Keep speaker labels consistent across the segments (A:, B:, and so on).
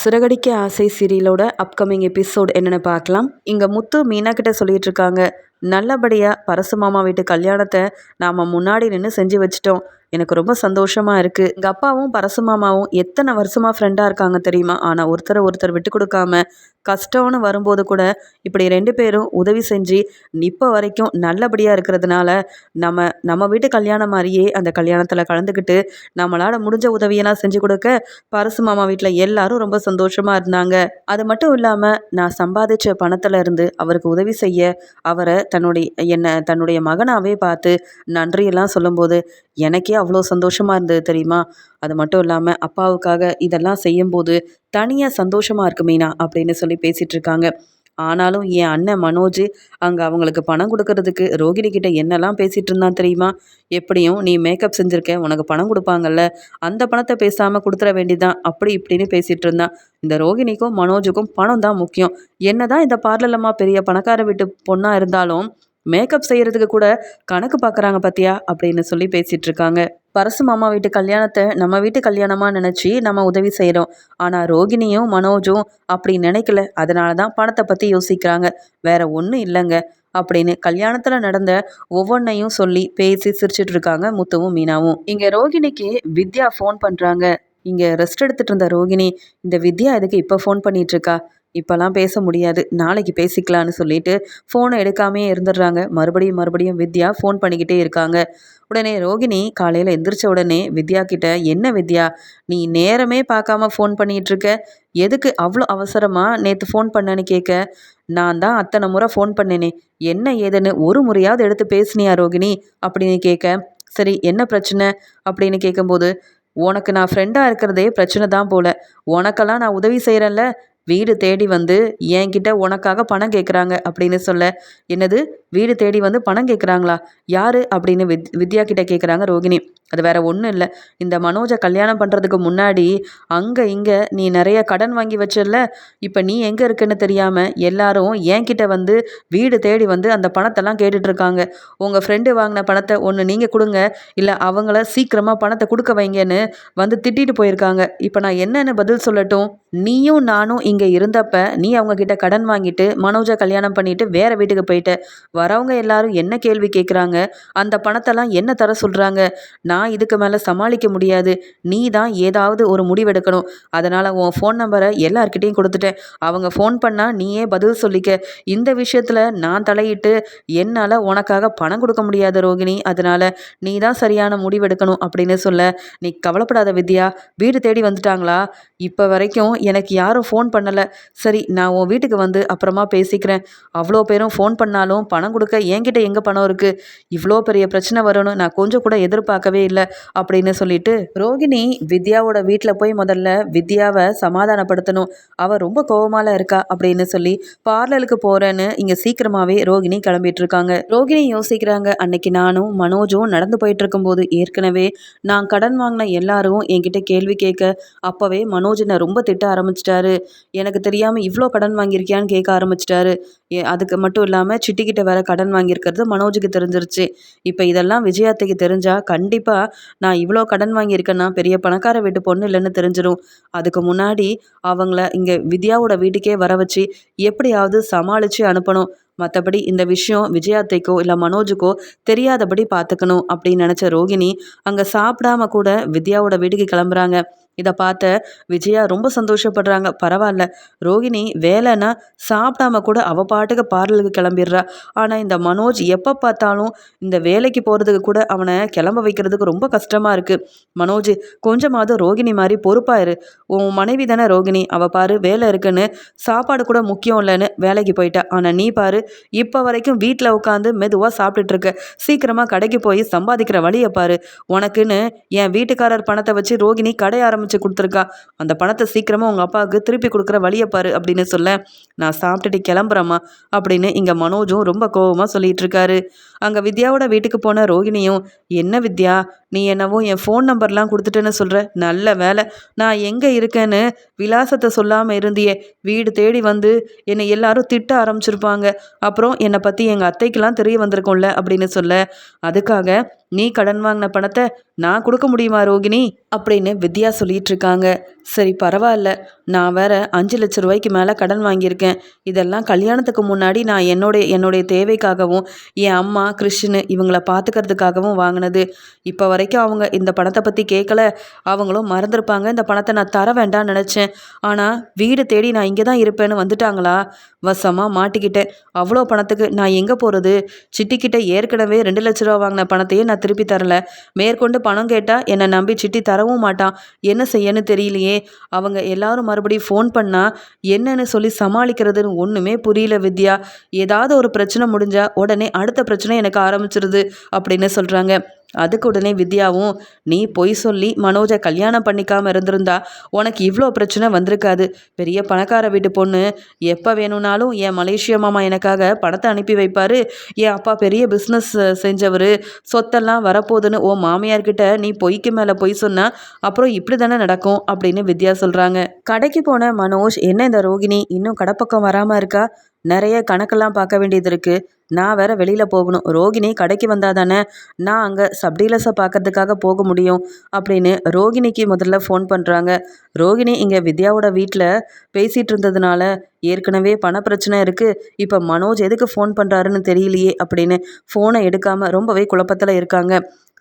A: சிறகடிக்க ஆசை சீரியலோட upcoming episode என்னென்னு பார்க்கலாம். இங்கே முத்து மீனா கிட்ட சொல்லிட்டு இருக்காங்க நல்லபடியாக பரசு மாமா வீட்டு கல்யாணத்தை நாம் முன்னாடி நின்று செஞ்சு வச்சிட்டோம். எனக்கு ரொம்ப சந்தோஷமாக இருக்குது எங்கள் அப்பாவும் பரசு மாமாவும் எத்தனை வருஷமாக ஃப்ரெண்டாக இருக்காங்க தெரியுமா? ஆனால் ஒருத்தரை ஒருத்தர் விட்டு கொடுக்காம கஷ்டம்னு வரும்போது கூட இப்படி ரெண்டு பேரும் உதவி செஞ்சு இப்போ வரைக்கும் நல்லபடியாக இருக்கிறதுனால நம்ம நம்ம வீட்டு கல்யாணம் மாதிரியே அந்த கல்யாணத்தில் கலந்துக்கிட்டு நம்மளால் முடிஞ்ச உதவியெல்லாம் செஞ்சு கொடுக்க பரசு மாமா வீட்டில் எல்லாரும் ரொம்ப சந்தோஷமாக இருந்தாங்க. அது மட்டும் இல்லாமல் நான் சம்பாதிச்ச பணத்தில் இருந்து அவருக்கு உதவி செய்ய அவரை தன்னுடைய என்னை தன்னுடைய மகனாகவே பார்த்து நன்றியெல்லாம் சொல்லும்போது எனக்கே அவ்வளோ சந்தோஷமாக இருந்தது தெரியுமா? அது மட்டும் இல்லாமல் அப்பாவுக்காக இதெல்லாம் செய்யும்போது தனியாக சந்தோஷமாக இருக்கு மீனா அப்படின்னு சொல்லி பேசிகிட்டு இருக்காங்க. ஆனாலும் என் அண்ணன் மனோஜ் அங்கே அவங்களுக்கு பணம் கொடுக்கறதுக்கு ரோகிணி கிட்ட என்னெல்லாம் பேசிகிட்டு இருந்தான் தெரியுமா? எப்படியும் நீ மேக்கப் செஞ்சுருக்க உனக்கு பணம் கொடுப்பாங்கல்ல அந்த பணத்தை பேசாமல் கொடுத்துட வேண்டியதான் அப்படி இப்படின்னு பேசிகிட்டு இருந்தான். இந்த ரோகிணிக்கும் மனோஜுக்கும் பணம் தான் முக்கியம். என்ன தான் இந்த பார்லலம்மா பெரிய பணக்கார வீட்டு பொண்ணாக இருந்தாலும் மேக்கப் செய்கிறதுக்கு கூட கணக்கு பார்க்குறாங்க பார்த்தியா அப்படின்னு சொல்லி பேசிகிட்டு இருக்காங்க பரசு மாமா வீட்டு கல்யாணத்தை நம்ம வீட்டு கல்யாணமாக நினச்சி நம்ம உதவி செய்கிறோம் ஆனால் ரோகிணியும் மனோஜும் அப்படி நினைக்கல. அதனால தான் பணத்தை பற்றி யோசிக்கிறாங்க. வேற ஒன்றும் இல்லைங்க அப்படின்னு கல்யாணத்தில் நடந்த ஒவ்வொன்றையும் சொல்லி பேசி சிரிச்சிட்டு இருக்காங்க முத்துவும் மீனாவும். இங்கே ரோகிணிக்கு வித்யா ஃபோன் பண்ணுறாங்க இங்கே ரெஸ்ட் எடுத்துகிட்டு இருந்த ரோகிணி இந்த வித்யா இதுக்கு இப்போ ஃபோன் பண்ணிகிட்ருக்கா இப்போல்லாம் பேச முடியாது. நாளைக்கு பேசிக்கலான்னு சொல்லிட்டு ஃபோனை எடுக்காமே இருந்துடுறாங்க. மறுபடியும் மறுபடியும் வித்யா ஃபோன் பண்ணிக்கிட்டே இருக்காங்க. உடனே ரோகிணி காலையில் எந்திரிச்ச உடனே வித்யா கிட்ட என்ன வித்யா நீ நேரமே பார்க்காம ஃபோன் பண்ணிகிட்ருக்க எதுக்கு அவ்வளோ அவசரமாக நேற்று ஃபோன் பண்ணேன்னு கேட்க? நான் தான் அத்தனை முறை ஃபோன் பண்ணேனே. என்ன ஏதுன்னு ஒரு முறையாவது எடுத்து பேசுனியா ரோகிணி? அப்படின்னு கேட்க சரி என்ன பிரச்சனை? அப்படின்னு கேட்கும்போது உனக்கு நான் ஃப்ரெண்டாக இருக்கிறதே பிரச்சனை தான் போல. உனக்கெல்லாம் நான் உதவி செய்கிறேன்ல வீடு தேடி வந்து என்கிட்ட உனக்காக பணம் கேட்குறாங்க அப்படின்னு சொல்ல. என்னது? வீடு தேடி வந்து பணம் கேட்குறாங்களா யார்? அப்படின்னு வித் வித்யா கிட்ட கேட்குறாங்க ரோகிணி. அது வேற ஒன்றும் இல்லை. இந்த மனோஜை கல்யாணம் பண்ணுறதுக்கு முன்னாடி அங்கே இங்கே நீ நிறைய கடன் வாங்கி வச்சிடல இப்போ நீ எங்கே இருக்குன்னு தெரியாமல் எல்லாரும் என்கிட்ட வந்து வீடு தேடி வந்து அந்த பணத்தெல்லாம் கேட்டுட்ருக்காங்க. உங்கள் ஃப்ரெண்டு வாங்கின பணத்தை ஒன்று நீங்கள் கொடுங்க. இல்லை அவங்கள சீக்கிரமாக பணத்தை கொடுக்க வைங்கன்னு வந்து திட்டிட்டு போயிருக்காங்க. இப்போ நான் என்னென்னு பதில் சொல்லட்டும்? நீயும் நானும் இங்கே இருந்தப்ப நீ அவங்க கிட்ட கடன் வாங்கிட்டு மனோஜை கல்யாணம் பண்ணிட்டு வேற வீட்டுக்கு போயிட்ட. வரவங்க எல்லாரும் என்ன கேள்வி கேட்குறாங்க அந்த பணத்தெல்லாம் என்ன தர சொல்கிறாங்க நான் நான் இதுக்கு மேலே சமாளிக்க முடியாது. நீ தான் ஏதாவது ஒரு முடிவெடுக்கணும். அதனால் உன் ஃபோன் நம்பரை எல்லார்கிட்டையும் கொடுத்துட்டேன். அவங்க ஃபோன் பண்ணால் நீயே பதில் சொல்லிக்க. இந்த விஷயத்தில் நான் தலையிட்டு என்னால் உனக்காக பணம் கொடுக்க முடியாது ரோகிணி. அதனால் நீ தான் சரியான முடிவெடுக்கணும் அப்படின்னு சொல்ல. நீ கவலைப்படாத வித்யா. வீடு தேடி வந்துட்டாங்களா? இப்போ வரைக்கும் எனக்கு யாரும் ஃபோன் பண்ணலை. சரி நான் உன் வீட்டுக்கு வந்து அப்புறமா பேசிக்கிறேன். அவ்வளோ பேரும் ஃபோன் பண்ணாலும் பணம் கொடுக்க என்கிட்ட எங்கே பணம் இருக்குது இவ்வளோ பெரிய பிரச்சனை வரும்னு நான் கொஞ்சம் கூட எதிர்பார்க்கவே இல்லை. இல்லை அப்படின்னு சொல்லிட்டு ரோகிணி வித்யாவோட வீட்டில் போய் முதல்ல வித்யாவை சமாதானப்படுத்தணும். அவள் ரொம்ப கோபமால இருக்கா அப்படின்னு சொல்லி பார்லருக்கு போகிறேன்னு இங்கே சீக்கிரமாகவே ரோகிணி கிளம்பிட்டு இருக்காங்க ரோகிணி யோசிக்கிறாங்க அன்னைக்கு நானும் மனோஜும் நடந்து போயிட்டு இருக்கும்போது ஏற்கனவே நான் கடன் வாங்கின எல்லாரும் என்கிட்ட கேள்வி கேட்க அப்போவே மனோஜ் ரொம்ப திட்ட ஆரம்பிச்சிட்டாரு. எனக்கு தெரியாமல் இவ்வளோ கடன் வாங்கியிருக்கியான்னு கேட்க ஆரம்பிச்சிட்டாரு. அதுக்கு மட்டும் இல்லாமல் சிட்டிக்கிட்ட வேற கடன் வாங்கியிருக்கிறது மனோஜுக்கு தெரிஞ்சிருச்சு. இப்போ இதெல்லாம் விஜயாத்தைக்கு தெரிஞ்சால் கண்டிப்பாக நான் இவ்வளோ கடன் வாங்கியிருக்கேன்னா பெரிய பணக்கார வீட்டு பொண்ணு இல்லைன்னு தெரிஞ்சிடும் அதுக்கு முன்னாடி அவங்கள இங்கே வித்யாவோட வீட்டுக்கே வர வச்சு எப்படியாவது சமாளித்து அனுப்பணும். மற்றபடி இந்த விஷயம் விஜயாத்தைக்கோ இல்லை மனோஜுக்கோ தெரியாதபடி பார்த்துக்கணும் அப்படின்னு நினச்ச ரோகிணி அங்கே சாப்பிடாம கூட வித்யாவோட வீட்டுக்கு கிளம்புறாங்க. இதை பார்த்த விஜயா ரொம்ப சந்தோஷப்படுறாங்க. பரவாயில்ல ரோகிணி வேலைன்னா சாப்பிடாம கூட அவ பாட்டுக்கு பார்லருக்கு கிளம்பிடுறா. ஆனால் இந்த மனோஜ் எப்போ பார்த்தாலும் இந்த வேலைக்கு போகிறதுக்கு கூட அவனை கிளம்ப வைக்கிறதுக்கு ரொம்ப கஷ்டமாக இருக்குது மனோஜ் கொஞ்சமாவது ரோகிணி மாதிரி பொறுப்பாயிரு உன் மனைவி தானே ரோகிணி. அவள் பாரு வேலை இருக்குன்னு. சாப்பாடு கூட முக்கியம் இல்லைன்னு வேலைக்கு போயிட்டா. ஆனால் நீ பாரு இப்போ வரைக்கும் வீட்டில் உட்காந்து மெதுவாக சாப்பிட்டுட்டு இருக்க. சீக்கிரமாக கடைக்கு போய் சம்பாதிக்கிற வழியை பாரு. உனக்குன்னு என் வீட்டுக்காரர் பணத்தை வச்சு ரோகிணி கடை ஆரம்பி ஆரம்பித்து கொடுத்துருக்கா. அந்த பணத்தை சீக்கிரமாக உங்கள் அப்பாவுக்கு திருப்பி கொடுக்குற வழியை பாரு அப்படின்னு சொல்ல நான் சாப்பிட்டுட்டு கிளம்புறேம்மா அப்படின்னு இங்கே மனோஜும் ரொம்ப கோபமாக சொல்லிகிட்டு இருக்காரு. அங்கே வித்யாவோட வீட்டுக்கு போன ரோகிணியும் என்ன வித்யா நீ என்னவோ என் ஃபோன் நம்பர்லாம் கொடுத்துட்டேன்னு சொல்கிற நல்ல வேலை. நான் எங்கே இருக்கேன்னு விலாசத்தை சொல்லாமல் இருந்தியே. வீடு தேடி வந்து என்னை எல்லாரும் திட்ட ஆரம்பிச்சிருப்பாங்க. அப்புறம் என்னை பற்றி எங்கள் அத்தைக்கெல்லாம் தெரிய வந்திருக்கும்ல அப்படின்னு சொல்ல. அதுக்காக நீ கடன் வாங்கின பணத்தை நான் கொடுக்க முடியுமா ரோகிணி? அப்படின்னு வித்யா சொல்லிட்டு இருக்காங்க. சரி பரவாயில்ல. நான் வேற அஞ்சு லட்ச ரூபாய்க்கு மேலே கடன் வாங்கியிருக்கேன். இதெல்லாம் கல்யாணத்துக்கு முன்னாடி நான் என்னுடைய என்னுடைய தேவைக்காகவும் என் அம்மா கிருஷ்ணு இவங்கள பார்த்துக்கிறதுக்காகவும் வாங்கினது. இப்போ வரைக்கும் அவங்க இந்த பணத்தை பற்றி கேட்கல அவங்களும் மறந்துருப்பாங்க. இந்த பணத்தை நான் தர வேண்டாம்னு நினச்சேன். ஆனால் வீடு தேடி நான் இங்கே தான் இருப்பேன்னு வந்துட்டாங்களா? வசமாக மாட்டிக்கிட்டேன். அவ்வளோ பணத்துக்கு நான் எங்கே போகிறது சிட்டிக்கிட்ட ஏற்கனவே ரெண்டு லட்ச ரூபா வாங்கின பணத்தையே நான் திருப்பி தரல. மேற்கொண்டு பணம் கேட்டால் என்னை நம்பி சிட்டி தரவும் மாட்டான். என்ன செய்யன்னு தெரியலையே. அவங்க எல்லாரும் மறுபடியும் ஃபோன் பண்ணால் என்னன்னு சொல்லி சமாளிக்கிறதுன்னு ஒன்றுமே புரியல வித்யா. ஏதாவது ஒரு பிரச்சனை முடிஞ்சால் உடனே அடுத்த பிரச்சனை எனக்கு ஆரம்பிச்சிருது அப்படின்னு சொல்கிறாங்க அதுக்கு உடனே வித்யாவும் நீ பொய் சொல்லி மனோஜை கல்யாணம் பண்ணிக்காமல் இருந்திருந்தா உனக்கு இவ்வளோ பிரச்சனை வந்திருக்காது. பெரிய பணக்கார வீட்டு பொண்ணு. எப்போ வேணும்னாலும் என் மலேசிய மாமா எனக்காக பணத்தை அனுப்பி வைப்பார். என் அப்பா பெரிய பிஸ்னஸ் செஞ்சவர். சொத்தெல்லாம் வரப்போகுதுன்னு ஓ மாமியார்கிட்ட நீ பொய்க்கு மேலே பொய் சொன்னால் அப்புறம் இப்படி தானே நடக்கும்? அப்படின்னு வித்யா சொல்கிறாங்க கடைக்கு போன மனோஜ் என்ன இந்த ரோகிணி? இன்னும் கடைப்பக்கம் வராமல் இருக்கா? நிறைய கணக்கெல்லாம் பார்க்க வேண்டியது இருக்குது நான் வேற வெளியில் போகணும். ரோகிணி கடைக்கு வந்தால் தானே? நான் அங்கே சப்டீலர்ஸை பார்க்கறதுக்காக போக முடியும் அப்படின்னு ரோகிணிக்கு முதல்ல ஃபோன் பண்ணுறாங்க ரோகிணி இங்கே வித்யாவோட வீட்டில் பேசிகிட்டு இருந்ததுனால ஏற்கனவே பண பிரச்சனை இருக்குது இப்போ மனோஜ் எதுக்கு ஃபோன் பண்ணுறாருன்னு தெரியலையே அப்படின்னு ஃபோனை எடுக்காமல் ரொம்பவே குழப்பத்தில் இருக்காங்க.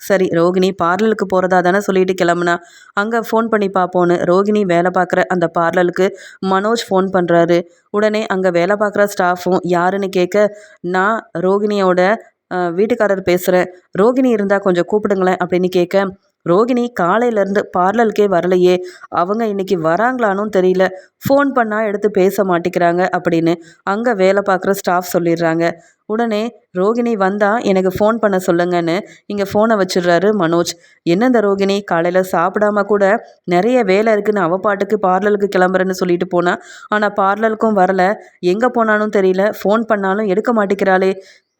A: சரி ரோகிணி பார்லருக்கு போகிறதா தானே சொல்லிட்டு கிளம்புனா? அங்கே ஃபோன் பண்ணி பார்ப்போன்னு ரோகிணி வேலை பார்க்குற அந்த பார்லருக்கு மனோஜ் ஃபோன் பண்ணுறாரு உடனே அங்கே வேலை பார்க்குற ஸ்டாஃபும் யாருன்னு கேட்க நான் ரோகிணியோட வீட்டுக்காரர் பேசுகிறேன் ரோகிணி இருந்தால் கொஞ்சம் கூப்பிடுங்களேன் அப்படின்னு கேட்க ரோகிணி காலையிலேருந்து பார்லருக்கே வரலையே. அவங்க இன்னைக்கு வராங்களானும் தெரியல. ஃபோன் பண்ணால் எடுத்து பேச மாட்டேங்கிறாங்க அப்படின்னு அங்கே வேலை பார்க்குற ஸ்டாஃப் சொல்லிடுறாங்க. உடனே ரோகிணி வந்தால் எனக்கு ஃபோன் பண்ண சொல்லுங்கன்னு இங்கே ஃபோனை வச்சிடுறாரு மனோஜ். என்ன இந்த ரோகிணி? காலையில் சாப்பிடாம கூட நிறைய வேலை இருக்குன்னு அவ பாட்டுக்கு பார்லருக்கு கிளம்புறேன்னு சொல்லிட்டு போனா. ஆனால் பார்லருக்கும் வரல. எங்கே போனாலும் தெரியல. ஃபோன் பண்ணாலும் எடுக்க மாட்டேங்கிறாளே.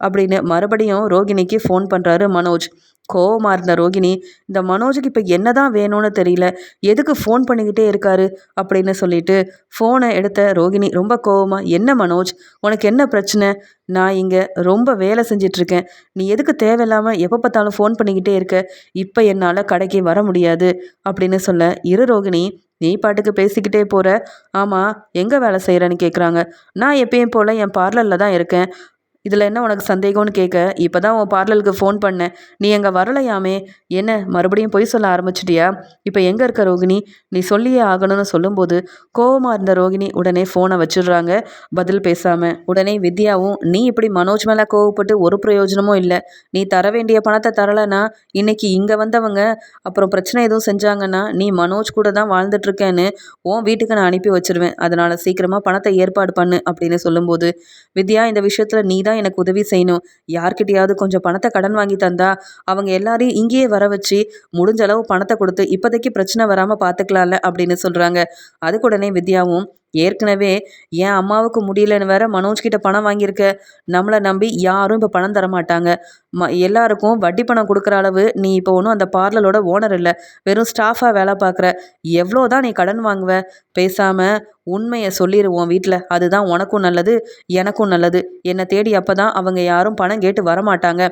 A: அப்படின்னு மறுபடியும் ரோகிணிக்கு ஃபோன் பண்ணுறாரு மனோஜ். கோவமாக இருந்த ரோகிணி இந்த மனோஜுக்கு இப்போ என்ன தான் வேணும்னு தெரியல எதுக்கு ஃபோன் பண்ணிக்கிட்டே இருக்காரு அப்படின்னு சொல்லிட்டு ஃபோனை எடுத்த ரோகிணி ரொம்ப கோவமாக என்ன மனோஜ் உனக்கு என்ன பிரச்சனை? நான் இங்கே ரொம்ப வேலை செஞ்சிட்ருக்கேன். நீ எதுக்கு தேவையில்லாமல் எப்போ பார்த்தாலும் ஃபோன் பண்ணிக்கிட்டே இருக்க? இப்போ என்னால் கடைக்கு வர முடியாது அப்படின்னு சொல்ல இரு ரோகிணி நீ பாட்டுக்கு பேசிக்கிட்டே போகிற ஆமாம் எங்கே வேலை செய்கிறேன்னு கேட்குறாங்க நான் எப்பயும் போல் என் பார்லரில் தான் இருக்கேன். இதில் என்ன உனக்கு சந்தேகம்னு கேட்க? இப்போ தான் உன் பார்லருக்கு ஃபோன் பண்ணேன். நீ அங்கே வரலையாமே? என்ன மறுபடியும் பொய் சொல்ல ஆரம்பிச்சிட்டியா? இப்போ எங்கே இருக்க ரோகிணி? நீ சொல்லியே ஆகணும்னு சொல்லும்போது கோவமாக இருந்த ரோகிணி உடனே ஃபோனை வச்சிடுறாங்க. பதில் பேசாமல் உடனே வித்யாவும் நீ இப்படி மனோஜ் மேலே கோவப்பட்டு ஒரு பிரயோஜனமும் இல்லை. நீ தர வேண்டிய பணத்தை தரலைன்னா இன்னைக்கு இங்கே வந்தவங்க அப்புறம் பிரச்சனை எதுவும் செஞ்சாங்கன்னா நீ மனோஜ் கூட தான் வாழ்ந்துட்டுருக்கேன்னு உன் வீட்டுக்கு நான் அனுப்பி வச்சிருவேன். அதனால் சீக்கிரமாக பணத்தை ஏற்பாடு பண்ணு அப்படின்னு சொல்லும்போது வித்யா இந்த விஷயத்தில் நீ தான் தான் எனக்கு உதவி செய்யணும். யார்கிட்டயாவது கொஞ்சம் பணத்தை கடன் வாங்கி தந்தா அவங்க எல்லாரையும் இங்கேயே வர வச்சு முடிஞ்ச அளவு பணத்தை கொடுத்து இப்போதைக்கு பிரச்சனை வராமல் பார்த்துக்கலாம்ல அப்படின்னு சொல்கிறாங்க அதுக்குடனே வித்யாவும் ஏற்கனவே என் அம்மாவுக்கு முடியலன்னு வேற மனோஜ் கிட்ட பணம் வாங்கியிருக்க. நம்மளை நம்பி யாரும் இப்போ பணம் தர மாட்டாங்க. ம எல்லாருக்கும் வட்டி பணம் கொடுக்குற அளவு நீ இப்போ ஒன்றும் அந்த பார்லரோட ஓனர் இல்லை. வெறும் ஸ்டாஃபாக வேலை பார்க்குற. எவ்வளோ தான் நீ கடன் வாங்குவ? பேசாமல் உண்மையை சொல்லிடுவோம் வீட்டில் அதுதான் உனக்கும் நல்லது எனக்கும் நல்லது. என்னை தேடி அப்போ தான் அவங்க யாரும் பணம் கேட்டு வரமாட்டாங்க.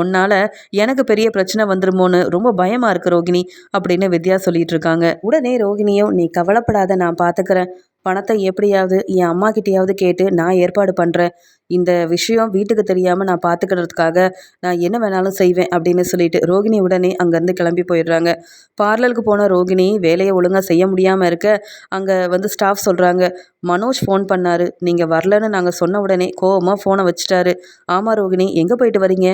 A: உன்னால் எனக்கு பெரிய பிரச்சனை வந்துருமோன்னு ரொம்ப பயமாக இருக்கு ரோகிணி அப்படின்னு வித்யா சொல்லிட்டு இருக்காங்க. உடனே ரோகிணியும் நீ கவலைப்படாத நான் பார்த்துக்கிறேன் பணத்தை எப்படியாவது என் அம்மா கிட்டேயாவது கேட்டு நான் ஏற்பாடு பண்ணுறேன் இந்த விஷயம் வீட்டுக்கு தெரியாமல் நான் பார்த்துக்கிறதுக்காக நான் என்ன வேணாலும் செய்வேன் அப்படின்னு சொல்லிட்டு ரோகிணி உடனே அங்கேருந்து கிளம்பி போயிடுறாங்க. பார்லருக்கு போன ரோகிணி வேலையை ஒழுங்காக செய்ய முடியாமல் இருக்க அங்கே வந்து ஸ்டாஃப் சொல்கிறாங்க மனோஜ் ஃபோன் பண்ணார் நீங்கள் வரலன்னு நாங்கள் சொன்ன உடனே கோவமாக ஃபோனை வச்சுட்டாரு. ஆமாம் ரோகிணி எங்கே போயிட்டு வரீங்க?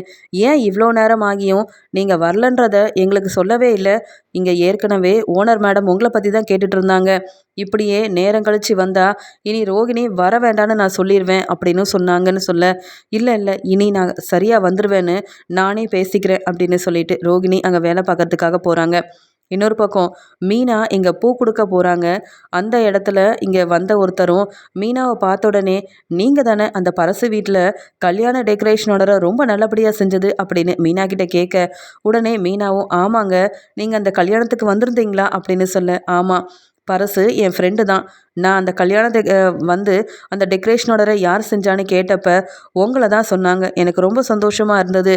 A: ஏன் இவ்வளோ நேரம் ஆகியும்? நீங்கள் வரலன்றத எங்களுக்கு சொல்லவே இல்லை. இங்கே ஏற்கனவே ஓனர் மேடம் உங்களை பற்றி தான் கேட்டுட்டு இருந்தாங்க. இப்படியே நேரம் கழித்து வந்தால் இனி ரோகிணி வர வேண்டான்னு நான் சொல்லிடுவேன் அப்படின்னு சொன்னாங்கன்னு சொல்ல இல்லை இல்லை இனி நான் சரியாக வந்துடுவேன்னு நானே பேசிக்கிறேன் அப்படின்னு சொல்லிட்டு ரோகிணி அங்கே வேலை பார்க்கறதுக்காக போகிறாங்க இன்னொரு பக்கம் மீனா இங்கே பூ கொடுக்க போகிறாங்க அந்த இடத்துல இங்கே வந்த ஒருத்தரும் மீனாவை பார்த்த உடனே நீங்கள் தானே அந்த பரசு வீட்டில் கல்யாண டெக்கரேஷனோட ரொம்ப நல்லபடியாக செஞ்சது அப்படின்னு மீனா கிட்டே கேட்க உடனே மீனாவும் ஆமாங்க நீங்கள் அந்த கல்யாணத்துக்கு வந்திருந்தீங்களா? அப்படின்னு சொல்ல ஆமாம் பரசு என் ஃப்ரெண்டு தான். நான் அந்த கல்யாணத்தை வந்து அந்த டெக்கரேஷனோட யார் செஞ்சான்னு கேட்டப்ப உங்களை தான் சொன்னாங்க. எனக்கு ரொம்ப சந்தோஷமாக இருந்தது.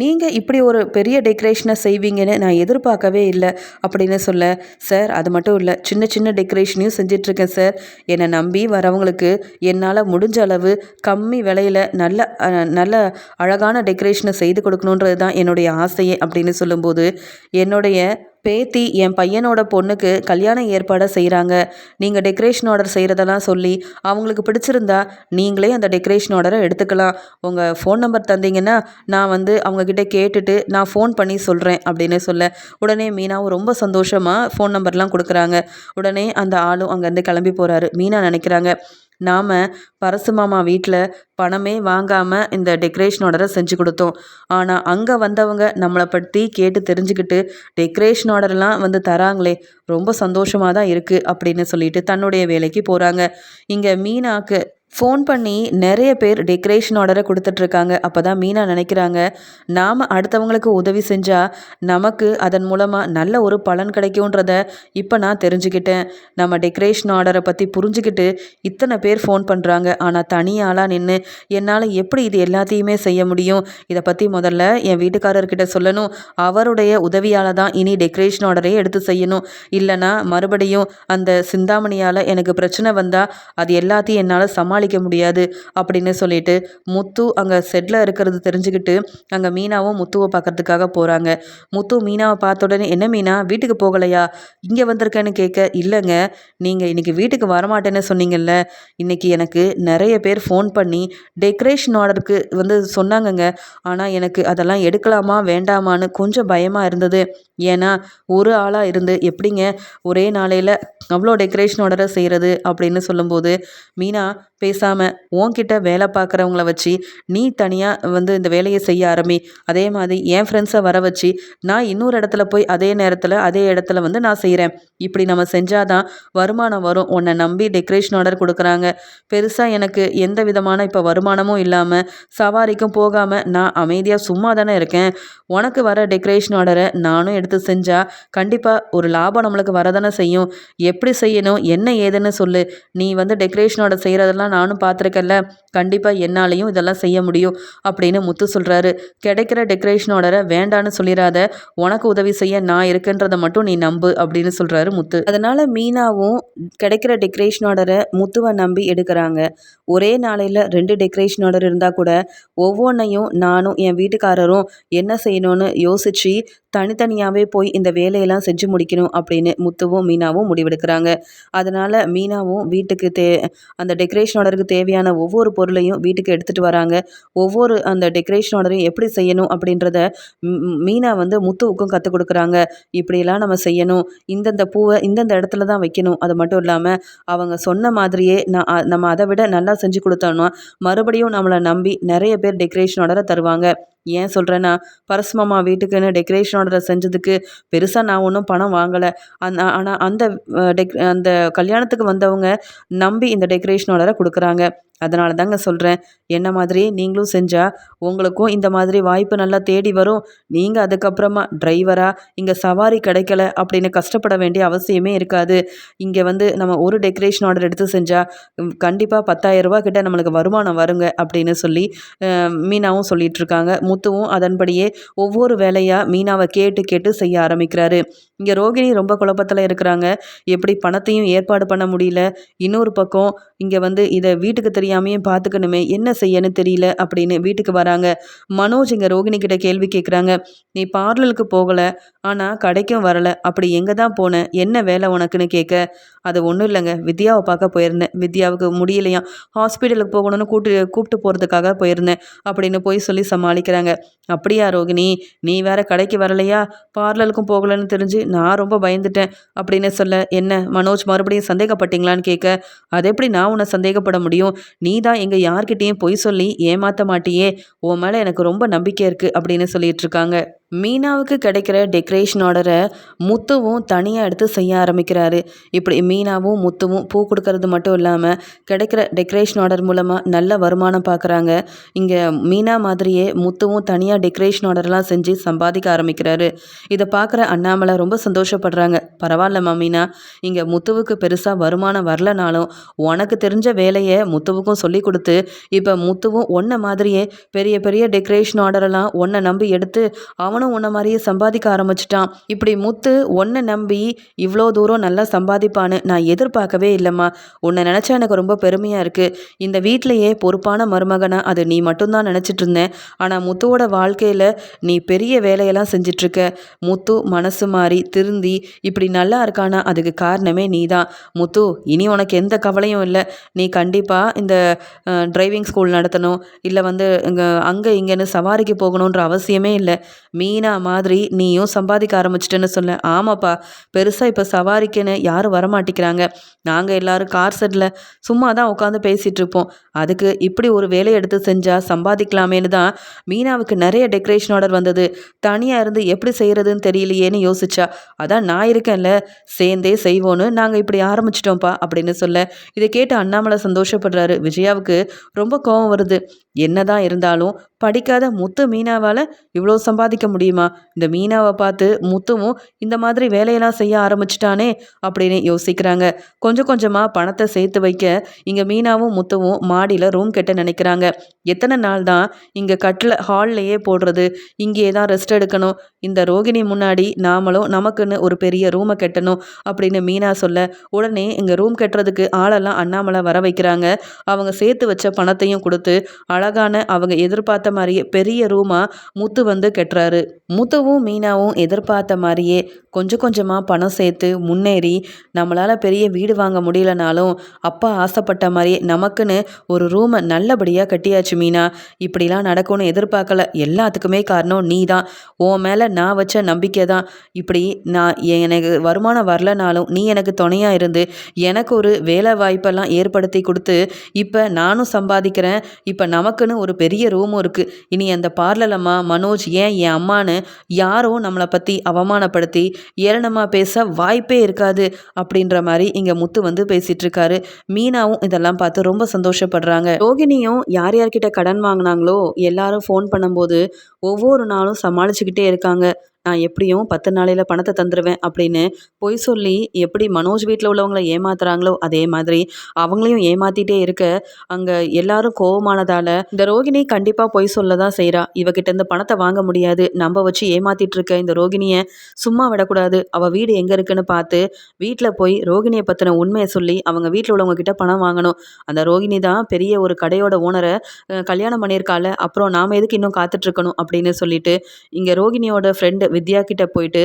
A: நீங்கள் இப்படி ஒரு பெரிய டெக்கரேஷனை செய்வீங்கன்னு நான் எதிர்பார்க்கவே இல்லை அப்படின்னு சொல்ல சார் அது மட்டும் இல்லை. சின்ன சின்ன டெக்கரேஷனையும் செஞ்சிட்ருக்கேன் சார். என்னை நம்பி வரவங்களுக்கு என்னால் முடிஞ்ச அளவு கம்மி விலையில் நல்ல நல்ல அழகான டெக்கரேஷனை செய்து கொடுக்கணுன்றது தான் என்னுடைய ஆசையே அப்படின்னு சொல்லும்போது என்னுடைய பேத்தி என் பையனோட பொண்ணுக்கு கல்யாண ஏற்பாடை செய்கிறாங்க நீங்கள் டெக்கரேஷன் ஆர்டர் செய்கிறதெல்லாம் சொல்லி அவங்களுக்கு பிடிச்சிருந்தா நீங்களே அந்த டெக்கரேஷன் ஆர்டரை எடுத்துக்கலாம். உங்கள் ஃபோன் நம்பர் தந்தீங்கன்னா நான் வந்து அவங்கக்கிட்ட கேட்டுட்டு நான் ஃபோன் பண்ணி சொல்கிறேன் அப்படின்னு சொல்ல. உடனே மீனாவும் ரொம்ப சந்தோஷமாக ஃபோன் நம்பர்லாம் கொடுக்குறாங்க. உடனே அந்த ஆளும் அங்கேருந்து கிளம்பி போகிறாரு மீனா நினைக்கிறாங்க நாம் பரசு மாமா வீட்டில் பணமே வாங்காமல் இந்த டெக்கரேஷன் ஆர்டரை செஞ்சு கொடுத்தோம். ஆனால் அங்கே வந்தவங்க நம்மளை பற்றி கேட்டு தெரிஞ்சுக்கிட்டு டெக்கரேஷன் ஆர்டர்லாம் வந்து தராங்களே ரொம்ப சந்தோஷமாக தான் இருக்குது அப்படின்னு சொல்லிட்டு தன்னுடைய வேலைக்கு போகிறாங்க இங்கே மீனாக்கு ஃபோன் பண்ணி நிறைய பேர் டெக்கரேஷன் ஆர்டரை கொடுத்துட்ருக்காங்க. அப்போ தான் மீனா நினைக்கிறாங்க நாம் அடுத்தவங்களுக்கு உதவி செஞ்சால் நமக்கு அதன் மூலமாக நல்ல ஒரு பலன் கிடைக்குன்றத இப்போ நான் தெரிஞ்சுக்கிட்டேன். நம்ம டெக்கரேஷன் ஆர்டரை பற்றி புரிஞ்சுக்கிட்டு இத்தனை பேர் ஃபோன் பண்ணுறாங்க ஆனால் தனியாளாக நின்று என்னால் எப்படி இது எல்லாத்தையுமே செய்ய முடியும்? இதை பற்றி முதல்ல என் வீட்டுக்காரர்கிட்ட சொல்லணும். அவருடைய உதவியால் தான் இனி டெக்கரேஷன் ஆர்டரே எடுத்து செய்யணும். இல்லைனா மறுபடியும் அந்த சிந்தாமணியால் எனக்கு பிரச்சனை வந்தால் அது எல்லாத்தையும் என்னால் சமாளிக்க முடியாது அப்படின்னு சொல்லிட்டு முத்து அங்கே செட்டில் இருக்கிறது தெரிஞ்சுக்கிட்டு அங்கே மீனாவும் முத்துவை பார்க்கறதுக்காக போகிறாங்க முத்து மீனாவை பார்த்த உடனே என்ன மீனா வீட்டுக்கு போகலையா? இங்கே வந்திருக்கேன்னு கேட்க இல்லைங்க நீங்கள் இன்னைக்கு வீட்டுக்கு வரமாட்டேன்னு சொன்னீங்கல்ல. இன்னைக்கு எனக்கு நிறைய பேர் ஃபோன் பண்ணி டெக்கரேஷன் ஆர்டருக்கு வந்து சொன்னாங்கங்க. ஆனால் எனக்கு அதெல்லாம் எடுக்கலாமா வேண்டாமான்னு கொஞ்சம் பயமாக இருந்தது. ஏன்னா ஒரு ஆளாக இருந்து எப்படிங்க ஒரே நாளையில் அவ்வளோ டெக்கரேஷன் ஆர்டரை செய்கிறது அப்படின்னு சொல்லும்போது மீனா பேசாமல் உன்கிட்ட வேலை பார்க்குறவங்கள வச்சு நீ தனியாக வந்து இந்த வேலையை செய்ய ஆரம்பி. அதே மாதிரி என் ஃப்ரெண்ட்ஸை வர வச்சு நான் இன்னொரு இடத்துல போய் அதே நேரத்தில் அதே இடத்துல வந்து நான் செய்கிறேன் இப்படி நம்ம செஞ்சாதான் வருமானம் வரும். உன்னை நம்பி டெக்கரேஷன் ஆர்டர் கொடுக்குறாங்க. பெருசாக எனக்கு எந்த விதமான இப்போ வருமானமும் இல்லாமல் சவாரிக்கும் போகாமல் நான் அமைதியாக சும்மா தானே இருக்கேன். உனக்கு வர டெக்கரேஷன் ஆர்டரை நானும் எடுத்து செஞ்சால் கண்டிப்பாக ஒரு லாபம் நம்மளுக்கு வரதானே செய்யும். எப்படி செய்யணும் என்ன ஏதுன்னு சொல்லு. நீ வந்து டெக்கரேஷன் ஆர்டர் செய்கிறதெல்லாம் நானும் பார்த்துருக்கேன்ல. கண்டிப்பாக என்னாலையும் இதெல்லாம் செய்ய முடியும் அப்படின்னு முத்து சொல்கிறாரு கிடைக்கிற டெக்கரேஷன் ஆர்டரை வேண்டான்னு சொல்லிடாத உனக்கு உதவி செய்ய நான் இருக்குன்றதை மட்டும் நீ நம்பு அப்படின்னு சொல்கிறாரு முத்து. அதனால் மீனாவும் கிடைக்கிற டெக்கரேஷன் ஆர்டரை முத்துவை நம்பி எடுக்கிறாங்க. ஒரே நாளையில் ரெண்டு டெக்கரேஷன் ஆர்டர் இருந்தால் கூட ஒவ்வொன்றையும் நானும் என் வீட்டுக்காரரும் என்ன செய்யணும்னு யோசித்து தனித்தனியாகவே போய் இந்த வேலையெல்லாம் செஞ்சு முடிக்கணும் அப்படின்னு முத்துவும் மீனாவும் முடிவெடுக்கிறாங்க. அதனால் மீனாவும் வீட்டுக்கு தே அந்த டெக்கரேஷன் ஆர்டருக்கு தேவையான ஒவ்வொரு பொருளையும் வீட்டுக்கு எடுத்துகிட்டு வராங்க. ஒவ்வொரு அந்த டெக்கரேஷன் ஆர்டரையும் எப்படி செய்யணும் அப்படின்றத மீனா வந்து முத்துவுக்கும் கற்றுக் கொடுக்குறாங்க. இப்படியெல்லாம் நம்ம செய்யணும். இந்தந்த பூவை இந்தந்த இடத்துல தான் வைக்கணும். அது மட்டும் இல்லாமல் அவங்க சொன்ன மாதிரியே நான் நம்ம அதை விட நல்லா செஞ்சு கொடுத்தோம்னா மறுபடியும் நம்மளை நம்பி நிறைய பேர் டெக்கரேஷன் ஆர்டரை தருவாங்க. ஏன் சொல்கிறேன்னா பரசுமாமா வீட்டுக்குன்னு டெக்கரேஷன் ஆர்டரை செஞ்சதுக்கு பெருசாக நான் ஒன்றும் பணம் வாங்கலை. அந்த ஆனால் அந்த டெக் அந்த கல்யாணத்துக்கு வந்தவங்க நம்பி இந்த டெக்கரேஷன் ஆர்டரை கொடுக்குறாங்க. அதனால தாங்க சொல்கிறேன் என்ன மாதிரி நீங்களும் செஞ்சால் உங்களுக்கும் இந்த மாதிரி வாய்ப்பு நல்லா தேடி வரும். நீங்கள் அதுக்கப்புறமா டிரைவராக இங்கே சவாரி கிடைக்கல அப்படின்னு கஷ்டப்பட வேண்டிய அவசியமே இருக்காது. இங்கே வந்து நம்ம ஒரு டெக்கரேஷன் ஆர்டர் எடுத்து செஞ்சால் கண்டிப்பாக பத்தாயிரம் ரூபா கிட்ட நம்மளுக்கு வருமானம் வருங்க அப்படின்னு சொல்லி மீனாவும் சொல்லிட்டு இருக்காங்க. முத்துவும் அதன்படியே ஒவ்வொரு வேலையாக மீனாவை கேட்டு கேட்டு செய்ய ஆரம்பிக்கிறாரு. இங்கே ரோகிணி ரொம்ப குழப்பத்தில் இருக்கிறாங்க. எப்படி பணத்தையும் ஏற்பாடு பண்ண முடியல? இன்னொரு பக்கம் இங்கே வந்து இதை வீட்டுக்கு தெரியாமையும் பார்த்துக்கணுமே என்ன செய்யன்னு தெரியல அப்படின்னு வீட்டுக்கு வராங்க. மனோஜ் இங்கே ரோகிணி கிட்ட கேள்வி கேட்குறாங்க நீ பார்லருக்கு போகலை ஆனால் கடைக்கும் வரலை. அப்படி எங்கே தான் போன? என்ன வேலை உனக்குன்னு கேட்க அது ஒன்றும் இல்லைங்க. வித்யாவை பார்க்க போயிருந்தேன். வித்யாவுக்கு முடியலையா? ஹாஸ்பிட்டலுக்கு போகணும்னு கூட்டு கூப்பிட்டு போகிறதுக்காக போயிருந்தேன் அப்படின்னு போய் சொல்லி சமாளிக்கிறாங்க. அப்படியா ரோகிணி நீ வேற கடைக்கு வரலையா? பார்லருக்கும் போகலன்னு தெரிஞ்சு நான் ரொம்ப பயந்துட்டேன் அப்படின்னு சொல்ல என்ன மனோஜ் மறுபடியும் சந்தேகப்பட்டீங்களான்னு கேட்க அது எப்படி நான் உன்னை சந்தேகப்பட முடியும்? நீ தான் எங்கள் யார்கிட்டேயும் பொய் சொல்லி ஏமாற்ற மாட்டியே உன் மேலே எனக்கு ரொம்ப நம்பிக்கை இருக்குது அப்படின்னு சொல்லிட்டு இருக்காங்க. மீனாவுக்கு கிடைக்கிற டெக்கரேஷன் ஆர்டரை முத்துவும் தனியாக எடுத்து செய்ய ஆரம்பிக்கிறாரு. இப்படி மீனாவும் முத்துவும் பூ கொடுக்கறது மட்டும் இல்லாமல் கிடைக்கிற டெக்கரேஷன் ஆர்டர் மூலமாக நல்ல வருமானம் பார்க்குறாங்க இங்கே மீனா மாதிரியே முத்துவும் தனியாக டெக்கரேஷன் ஆர்டர்லாம் செஞ்சு சம்பாதிக்க ஆரம்பிக்கிறாரு. இதை பார்க்குற அண்ணாமலை ரொம்ப சந்தோஷப்படுறாங்க. பரவாயில்லம்மா மீனா இங்கே முத்துவுக்கு பெருசாக வருமானம் வரலனாலும் உனக்கு தெரிஞ்ச வேலையை முத்துவுக்கும் சொல்லி கொடுத்து இப்போ முத்துவும் ஒன்றை மாதிரியே பெரிய பெரிய டெக்கரேஷன் ஆர்டரெல்லாம் ஒன்றை நம்பி எடுத்து அவனும் உன்னை மாதிரியே சம்பாதிக்க ஆரம்பிச்சிட்டான். இப்படி முத்து ஒன்றை நம்பி இவ்வளோ தூரம் நல்லா சம்பாதிப்பான்னு நான் எதிர்பார்க்கவே இல்லைம்மா. உன்னை நினச்சா எனக்கு ரொம்ப பெருமையாக இருக்குது இந்த வீட்டிலையே பொறுப்பான மருமகனை அது நீ மட்டும்தான் நினச்சிட்டு இருந்தேன். ஆனால் முத்துவோட வாழ்க்கையில் நீ பெரிய வேலையெல்லாம் செஞ்சிட்ருக்க. முத்து மனசு மாறி திருந்தி இப்படி நல்லா இருக்கானா அதுக்கு காரணமே நீ தான் முத்து இனி உனக்கு எந்த கவலையும் இல்லை. நீ கண்டிப்பாக இந்த டிரைவிங் ஸ்கூல் நடத்தணும். இல்லை வந்து இங்கே அங்கே இங்கேன்னு சவாரிக்கு போகணுன்ற அவசியமே இல்லை. மீனா மாதிரி நீயும் சம்பாதிக்க ஆரம்பிச்சிட்டேன்னு சொல்ல ஆமாப்பா பெருசாக இப்போ சவாரிக்குன்னு யாரும் வரமாட்டேங்கிறாங்க நாங்கள் எல்லாரும் கார் செட்டில் சும்மா தான் உட்காந்து பேசிகிட்டு இருப்போம். அதுக்கு இப்படி ஒரு வேலையை எடுத்து செஞ்சால் சம்பாதிக்கலாமேன்னு தான் மீனாவுக்கு நிறைய டெக்கரேஷன் ஆர்டர் வந்தது. தனியாக இருந்து எப்படி செய்கிறதுன்னு தெரியலையேன்னு யோசிச்சா அதான் நான் இருக்கேன்ல சேர்ந்தே செய்வோன்னு நாங்கள் இப்படி ஆரம்பிச்சிட்டோம்ப்பா அப்படின்னு சொல்ல. இதை கேட்டு அண்ணாமலை சந்தோஷப்படுறாரு. விஜயாவுக்கு ரொம்ப கோபம் வருது. என்னதான் இருந்தாலும் படிக்காத முத்து மீனாவால் இவ்வளோ சம்பாதிக்க முடியுமா? இந்த மீனாவை பார்த்து முத்துவும் இந்த மாதிரி வேலையெல்லாம் செய்ய ஆரம்பிச்சிட்டானே அப்படின்னு யோசிக்கிறாங்க. கொஞ்சம் கொஞ்சமாக பணத்தை சேர்த்து வைக்க இங்கே மீனாவும் முத்துவும் மாடியில் ரூம் கெட்ட நினைக்கிறாங்க. எத்தனை நாள் தான் இங்கே கட்டில் ஹால்லையே போடுறது? இங்கேயே தான் ரெஸ்ட் எடுக்கணும். இந்த ரோகிணி முன்னாடி நாமளும் நமக்குன்னு ஒரு பெரிய ரூமை கட்டணும் அப்படின்னு மீனா சொல்ல உடனே இங்கே ரூம் கட்டுறதுக்கு ஆளெல்லாம் அண்ணாமலை வர வைக்கிறாங்க. அவங்க சேர்த்து வச்ச பணத்தையும் கொடுத்து அழகான அவங்க எதிர்பார்த்த மாதிரியே பெரிய ரூமாக முத்து வந்து கட்டுறாரு. மூத்தவும் மீனாவும் எதிர்பார்த்த மாதிரியே கொஞ்சம் கொஞ்சமாக பணம் சேர்த்து முன்னேறி நம்மளால் பெரிய வீடு வாங்க முடியலனாலும் அப்பா ஆசைப்பட்ட மாதிரியே நமக்குன்னு ஒரு ரூமை நல்லபடியாக கட்டியாச்சு மீனா. இப்படிலாம் நடக்கும்னு எதிர்பார்க்கல. எல்லாத்துக்குமே காரணம் நீ தான் உன் மேலே நான் வச்ச நம்பிக்கை தான் இப்படி நான் எனக்கு வருமானம் வரலனாலும் நீ எனக்கு துணையாக இருந்து எனக்கு ஒரு வேலை வாய்ப்பெல்லாம் ஏற்படுத்தி கொடுத்து இப்போ நானும் சம்பாதிக்கிறேன். இப்போ நமக்குன்னு ஒரு பெரிய ரூமும் இருக்குது இனி அந்த பார்லலம்மா மனோஜ் ஏன் என் அம்மா அம்மானு யாரும் நம்மளை பற்றி அவமானப்படுத்தி ஏளனமாக பேச வாய்ப்பே இருக்காது அப்படின்ற மாதிரி இங்கே முத்து வந்து பேசிகிட்டு இருக்காரு மீனாவும் இதெல்லாம் பார்த்து ரொம்ப சந்தோஷப்படுறாங்க. ரோகிணியும் யார் யார்கிட்ட கடன் வாங்கினாங்களோ எல்லாரும் ஃபோன் பண்ணும்போது ஒவ்வொரு நாளும் சமாளிச்சுக்கிட்டே இருக்காங்க. நான் எப்படியும் பத்து நாளையில் பணத்தை தந்துடுவேன் அப்படின்னு பொய் சொல்லி எப்படி மனோஜ் வீட்டில் உள்ளவங்கள ஏமாத்துறாங்களோ அதே மாதிரி அவங்களையும் ஏமாத்திட்டே இருக்க அங்கே எல்லாரும் கோவமானதால் இந்த ரோகிணி கண்டிப்பாக பொய் சொல்ல தான் செய்கிறா இவகிட்ட இந்த பணத்தை வாங்க முடியாது. நம்ம வச்சு ஏமாத்திட்டு இருக்க இந்த ரோகிணியை சும்மா விடக்கூடாது. அவள் வீடு எங்கே இருக்குன்னு பார்த்து வீட்டில் போய் ரோகிணியை பற்றின உண்மையை சொல்லி அவங்க வீட்டில் உள்ளவங்க கிட்ட பணம் வாங்கணும். அந்த ரோகிணி தான் பெரிய ஒரு கடையோட ஓனரை கல்யாணம் பண்ணியிருக்கால அப்புறம் நாம் எதுக்கு இன்னும் காத்துட்ருக்கணும் அப்படின்னு சொல்லிட்டு இங்கே ரோகிணியோட ஃப்ரெண்டு வித்யா கிட்ட போயிட்டு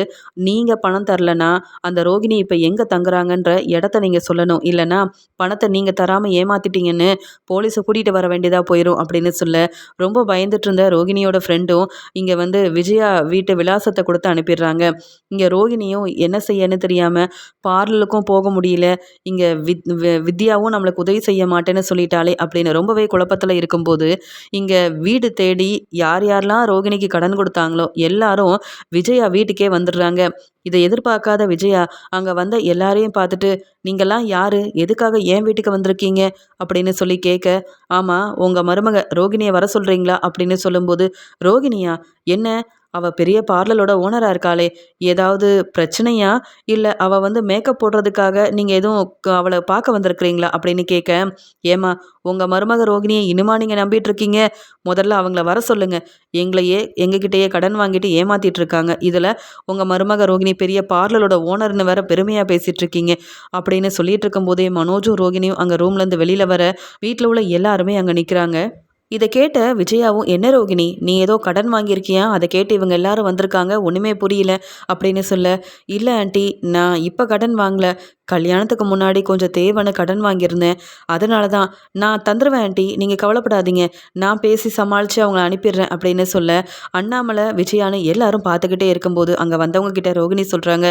A: நீங்கள் பணம் தரலனா அந்த ரோகிணி இப்போ எங்கே தங்குறாங்கன்ற இடத்த நீங்கள் சொல்லணும். இல்லைனா பணத்தை நீங்கள் தராமல் ஏமாத்திட்டீங்கன்னு போலீஸை கூட்டிகிட்டு வர வேண்டியதாக போயிடும் அப்படின்னு சொல்ல ரொம்ப பயந்துட்டு இருந்த ரோகிணியோட ஃப்ரெண்டும் இங்கே வந்து விஜயா வீட்டு விலாசத்தை கொடுத்து அனுப்பிடுறாங்க. இங்கே ரோகிணியும் என்ன செய்யன்னு தெரியாமல் பார்லருக்கும் போக முடியல. இங்கே வித் வித்யாவும் நம்மளுக்கு உதவி செய்ய மாட்டேன்னு சொல்லிட்டாலே அப்படின்னு ரொம்பவே குழப்பத்தில் இருக்கும்போது இங்கே வீடு தேடி யார் யாரெல்லாம் ரோகிணிக்கு கடன் கொடுத்தாங்களோ எல்லாரும் விஜயா வீட்டுக்கே வந்துடுறாங்க. இதை எதிர்பார்க்காத விஜயா அங்கே வந்த எல்லாரையும் பார்த்துட்டு நீங்கள்லாம் யார்? எதுக்காக ஏன் வீட்டுக்கு வந்திருக்கீங்க? அப்படின்னு சொல்லி கேட்க ஆமாம் உங்கள் மருமக ரோகிணியை வர சொல்கிறீங்களா அப்படின்னு சொல்லும்போது ரோகிணியா? என்ன? அவள் பெரிய பார்லரோட ஓனராக இருக்காளே. ஏதாவது பிரச்சனையா? இல்லை அவள் வந்து மேக்கப் போடுறதுக்காக நீங்கள் எதுவும் அவளை பார்க்க வந்திருக்கிறீங்களா? அப்படின்னு கேட்க ஏமா உங்கள் மருமக ரோகிணியை இனிமா நீங்கள் நம்பிட்டு இருக்கீங்க முதல்ல அவங்கள வர சொல்லுங்கள் எங்களையே எங்ககிட்டயே கடன் வாங்கிட்டு ஏமாத்திட்டு இருக்காங்க. இதில் உங்கள் மருமக ரோகிணி பெரிய பார்லரோட ஓனர்னு வேற பெருமையாக பேசிகிட்டு இருக்கீங்க. அப்படின்னு சொல்லிட்டு இருக்கும்போதே மனோஜும் ரோகிணியும் அங்கே ரூம்லேருந்து வெளியில் வர வீட்டில் உள்ள எல்லாருமே அங்கே நிற்கிறாங்க இதை கேட்ட விஜயாவும் என்ன ரோகிணி நீ ஏதோ கடன் வாங்கியிருக்கியா? அதை கேட்டு இவங்க எல்லாரும் வந்திருக்காங்க ஒன்றுமே புரியல அப்படின்னு சொல்ல இல்லை ஆண்டி நான் இப்போ கடன் வாங்கல. கல்யாணத்துக்கு முன்னாடி கொஞ்சம் தேவைன்னு கடன் வாங்கியிருந்தேன். அதனால தான் நான் தந்துடுவேன் ஆண்டி நீங்கள் கவலைப்படாதீங்க. நான் பேசி சமாளித்து அவங்கள அனுப்பிடுறேன் அப்படின்னு சொல்ல அண்ணாமலை விஜயான்னு எல்லாரும் பார்த்துக்கிட்டே இருக்கும்போது அங்கே வந்தவங்க கிட்ட ரோகிணி சொல்கிறாங்க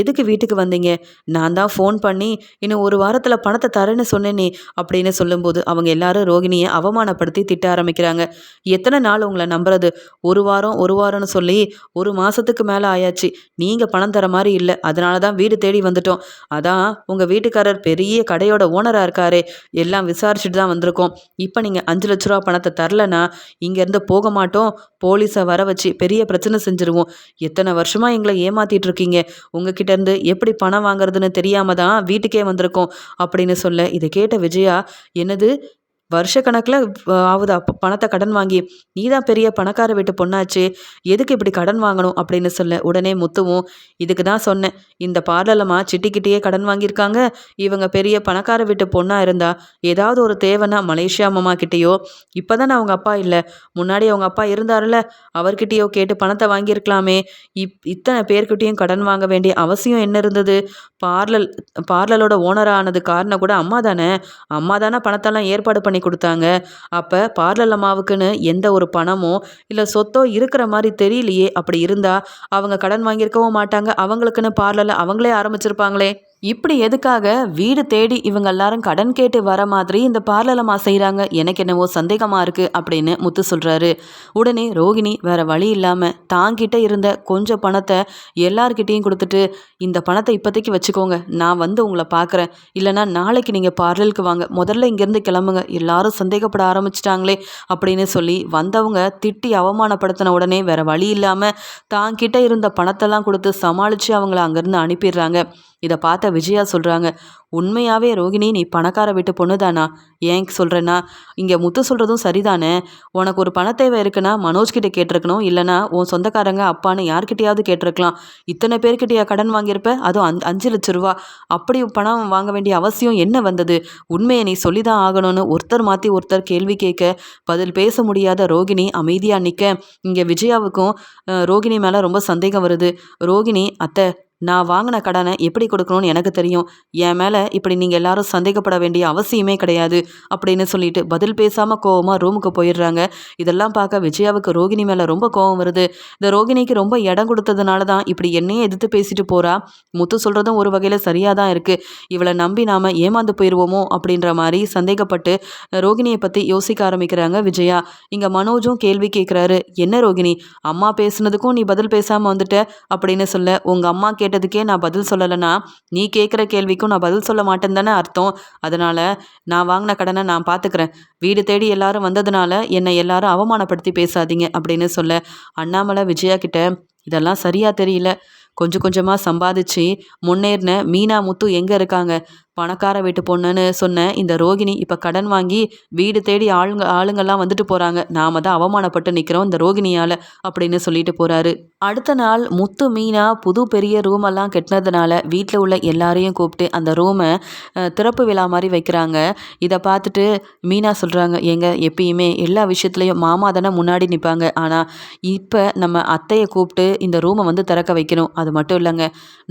A: எதுக்கு வீட்டுக்கு வந்தீங்க? நான் தான் ஃபோன் பண்ணி இன்னும் ஒரு வாரத்தில் பணத்தை தரேன்னு சொன்னேனே அப்படின்னு சொல்லும்போது அவங்க எல்லாரும் ரோகிணியை அவமானப்படுத்தி திட்ட ஆரம்பிக்கிறாங்க. எத்தனை நாள் உங்களை நம்புறது? ஒரு வாரம் ஒரு வாரம்னு சொல்லி ஒரு மாதத்துக்கு மேலே ஆயாச்சு. நீங்கள் பணம் தர மாதிரி இல்லை. அதனால தான் வீடு தேடி வந்துட்டோம். அதான் உங்கள் வீட்டுக்காரர் பெரிய கடையோட ஓனராக இருக்காரே எல்லாம் விசாரிச்சுட்டு தான் வந்திருக்கோம். இப்போ நீங்கள் அஞ்சு லட்ச ரூபா பணத்தை தரலனா இங்கேருந்து போக மாட்டோம். போலீஸை வர வச்சு பெரிய பிரச்சனை செஞ்சுருவோம். எத்தனை வருஷமாக எங்களை ஏமாத்திட்டு இருக்கீங்க? உங்ககிட்ட இருந்து எப்படி பணம் வாங்குறதுன்னு தெரியாம தான் வீட்டுக்கே வந்திருக்கோம். அப்படின்னு சொல்ல இதை கேட்ட விஜயா என்னது? வருஷக்கணக்கில் ஆகுதா பணத்தை கடன் வாங்கி நீ தான் பெரிய பணக்கார வீட்டு பொண்ணாச்சு எதுக்கு இப்படி கடன் வாங்கணும்? அப்படின்னு சொல்ல உடனே முத்துவும் இதுக்கு தான் சொன்னேன். இந்த பார்லலம்மா சிட்டிக்கிட்டேயே கடன் வாங்கியிருக்காங்க. இவங்க பெரிய பணக்கார வீட்டு பொண்ணாக இருந்தா ஏதாவது ஒரு தேவைன்னா மலேசியா அம்மா கிட்டேயோ இப்போ தானே அவங்க அப்பா இல்லை. முன்னாடி அவங்க அப்பா இருந்தார்ல அவர்கிட்டயோ கேட்டு பணத்தை வாங்கியிருக்கலாமே. இப் இத்தனை பேர்கிட்டையும் கடன் வாங்க வேண்டிய அவசியம் என்ன இருந்தது? பார்லல் பார்லலோட ஓனராக ஆனது காரணம் கூட அம்மா தானே? அம்மா தானே பணத்தெல்லாம் ஏற்பாடு பண்ணி கொடுத்தாங்க. அப்போ பார்லர் அம்மாவுக்குன்னு எந்த ஒரு பணமோ இல்லை சொத்தோ இருக்கிற மாதிரி தெரியலையே. அப்படி இருந்தால் அவங்க கடன் வாங்கியிருக்கவும் மாட்டாங்க. அவங்களுக்குன்னு பார்லரில் அவங்களே ஆரம்பிச்சிருப்பாங்களே. இப்படி எதுக்காக வீடு தேடி இவங்க எல்லாரும் கடன் கேட்டு வர மாதிரி இந்த பார்லலமா செய்கிறாங்க எனக்கு என்னவோ சந்தேகமாக இருக்குது அப்படின்னு முத்து சொல்கிறாரு உடனே ரோகிணி வேற வழி இல்லாமல் தாங்கிட்ட இருந்த கொஞ்சம் பணத்தை எல்லார்கிட்டேயும் கொடுத்துட்டு இந்த பணத்தை இப்போதைக்கு வச்சுக்கோங்க. நான் வந்து உங்களை பார்க்குறேன். இல்லைனா நாளைக்கு நீங்கள் பார்லருக்கு வாங்க. முதல்ல இங்கேருந்து கிளம்புங்க. எல்லாரும் சந்தேகப்பட ஆரம்பிச்சிட்டாங்களே அப்படின்னு சொல்லி வந்தவங்க திட்டி அவமானப்படுத்தின உடனே வேற வழி இல்லாமல் தாங்கிட்ட இருந்த பணத்தெல்லாம் கொடுத்து சமாளித்து அவங்கள அங்கேருந்து அனுப்பிடுறாங்க. இதை பார்த்த விஜயா சொல்கிறாங்க உண்மையாகவே ரோகிணி நீ பணக்கார வீட்டு பொண்ணு தானா? ஏன் சொல்கிறேன்னா இங்கே முத்து சொல்கிறதும் சரிதானே? உனக்கு ஒரு பண தேவை இருக்குன்னா மனோஜ்கிட்ட கேட்டிருக்கணும் இல்லைனா உன் சொந்தக்காரங்க அப்பான்னு யார்கிட்டையாவது கேட்டிருக்கலாம். இத்தனை பேர்கிட்டயா கடன் வாங்கியிருப்ப? அதுவும் அஞ் அஞ்சு லட்ச ரூபா. அப்படி பணம் வாங்க வேண்டிய அவசியம் என்ன வந்தது? உண்மையை நீ சொல்லி தான் ஆகணும்னு ஒருத்தர் மாற்றி ஒருத்தர் கேள்வி கேட்க பதில் பேச முடியாத ரோகிணி அமைதியாக நிற்க இங்கே விஜயாவுக்கும் ரோகிணி மேலே ரொம்ப சந்தேகம் வருது. ரோகிணி அத்தை நான் வாங்கின கடனை எப்படி கொடுக்கணும்னு எனக்கு தெரியும். என் மேலே இப்படி நீங்கள் எல்லாரும் சந்தேகப்பட வேண்டிய அவசியமே கிடையாது அப்படின்னு சொல்லிட்டு பதில் பேசாமல் கோவமாக ரூமுக்கு போயிடுறாங்க. இதெல்லாம் பார்க்க விஜயாவுக்கு ரோகிணி மேலே ரொம்ப கோவம் வருது. இந்த ரோகிணிக்கு ரொம்ப இடம் கொடுத்ததுனால தான் இப்படி என்னையே எதிர்த்து பேசிட்டு போகிறா முத்து சொல்கிறதும் ஒரு வகையில் சரியாக தான் இருக்குது இவளை நம்பி நாம் ஏமாந்து போயிடுவோமோ அப்படின்ற மாதிரி சந்தேகப்பட்டு ரோகிணியை பற்றி யோசிக்க ஆரம்பிக்கிறாங்க விஜயா. இங்கே மனோஜும் கேள்வி கேட்குறாரு என்ன ரோகிணி? அம்மா பேசுனதுக்கும் நீ பதில் பேசாமல் வந்துட்ட? அப்படின்னு சொல்ல உங்கள் அம்மா கேட்ட கேட்டதுக்கே நான் பதில் சொல்லலைன்னா நீ கேட்குற கேள்விக்கும் நான் பதில் சொல்ல மாட்டேன் தானே அர்த்தம். அதனால் நான் வாங்கின கடனை நான் பார்த்துக்கிறேன் வீடு தேடி எல்லாரும் வந்ததுனால என்னை எல்லாரும் அவமானப்படுத்தி பேசாதீங்க அப்படின்னு சொல்ல அண்ணாமலை விஜயா கிட்ட இதெல்லாம் சரியாக தெரியல. கொஞ்சம் கொஞ்சமாக சம்பாதிச்சு முன்னேறின மீனா முத்து எங்கே இருக்காங்க? பணக்கார வீட்டு பொண்ணுன்னு சொன்ன இந்த ரோகிணி இப்போ கடன் வாங்கி வீடு தேடி ஆளுங்க ஆளுங்கெல்லாம் வந்துட்டு போகிறாங்க நாம தான் அவமானப்பட்டு நிற்கிறோம் இந்த ரோகிணியால் அப்படின்னு சொல்லிட்டு போகிறாரு அடுத்த நாள் முத்து மீனா புது பெரிய ரூமெல்லாம் கெட்டினதுனால வீட்டில் உள்ள எல்லாரையும் கூப்பிட்டு அந்த ரூமை திறப்பு விழா மாதிரி வைக்கிறாங்க. இதை பார்த்துட்டு மீனா சொல்கிறாங்க எங்க எப்பயுமே எல்லா விஷயத்துலையும் மாமா தானே முன்னாடி நிற்பாங்க ஆனால் இப்போ நம்ம அத்தையை கூப்பிட்டு இந்த ரூமை வந்து திறக்க வைக்கணும். அது மட்டும் இல்லைங்க